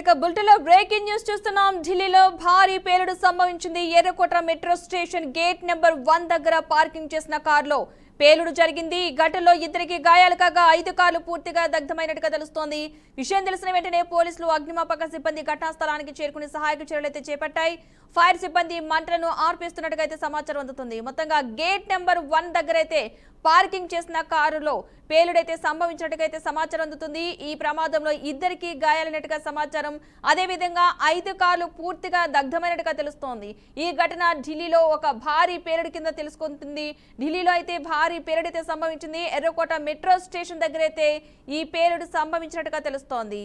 ఇక బుల్టలో breaking news చూస్తున్నాం. ఢిల్లీలో భారీ పేలుడు సంభవించింది. ఎర్రకోట metro station gate number one దగ్గర పార్కింగ్ చేసిన కారులో పేలుడు జరిగింది. ఈ ఘటనలో ఇద్దరికి గాయాలు కాగా ఐదు కార్లు పూర్తిగా దగ్ధమైనట్టుగా తెలుస్తోంది. విషయం తెలిసిన వెంటనే పోలీసులు అగ్నిమాపక సిబ్బంది ఘటనా స్థలానికి చేరుకుని సహాయక చర్యలు అయితే చేపట్టాయి. ఫైర్ సిబ్బంది మంటలను ఆర్పిస్తున్నట్టుగా అయితే సమాచారం అందుతుంది. మొత్తంగా గేట్ నెంబర్ వన్ దగ్గర అయితే పార్కింగ్ చేసిన కారులో పేలుడైతే సంభవించినట్టుగా అయితే సమాచారం అందుతుంది. ఈ ప్రమాదంలో ఇద్దరికి గాయాలైనట్టుగా సమాచారం. అదేవిధంగా ఐదు కార్లు పూర్తిగా దగ్ధమైనట్టుగా తెలుస్తోంది. ఈ ఘటన ఢిల్లీలో ఒక భారీ పేలుడు కింద తెలుసుకుంటుంది. ఢిల్లీలో అయితే భారీ భారీ అయితే సంభవించింది. ఎర్రకోట మెట్రో స్టేషన్ దగ్గర అయితే ఈ పేలుడు సంభవించినట్టుగా తెలుస్తోంది.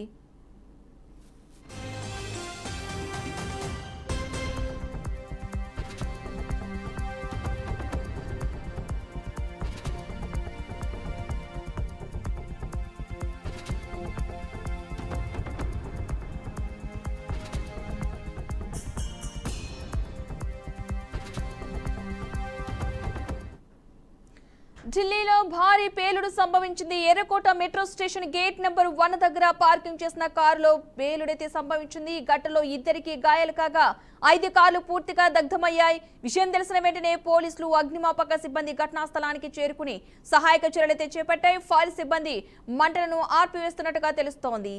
ఢిల్లీలో భారీ పేలుడు సంభవించింది. ఎర్రకోట metro station gate number one దగ్గర పార్కింగ్ చేసిన కారులో పేలుడైతే సంభవించింది. ఘటనలో ఇద్దరికి గాయాలు కాగా ఐదు కార్లు పూర్తిగా దగ్ధమయ్యాయి. విషయం తెలిసిన వెంటనే పోలీసులు అగ్నిమాపక సిబ్బంది ఘటనా స్థలానికి చేరుకుని సహాయక చర్యలైతే చేపట్టాయి. ఫైర్ సిబ్బంది మంటలను ఆర్పివేస్తున్నట్టుగా తెలుస్తోంది.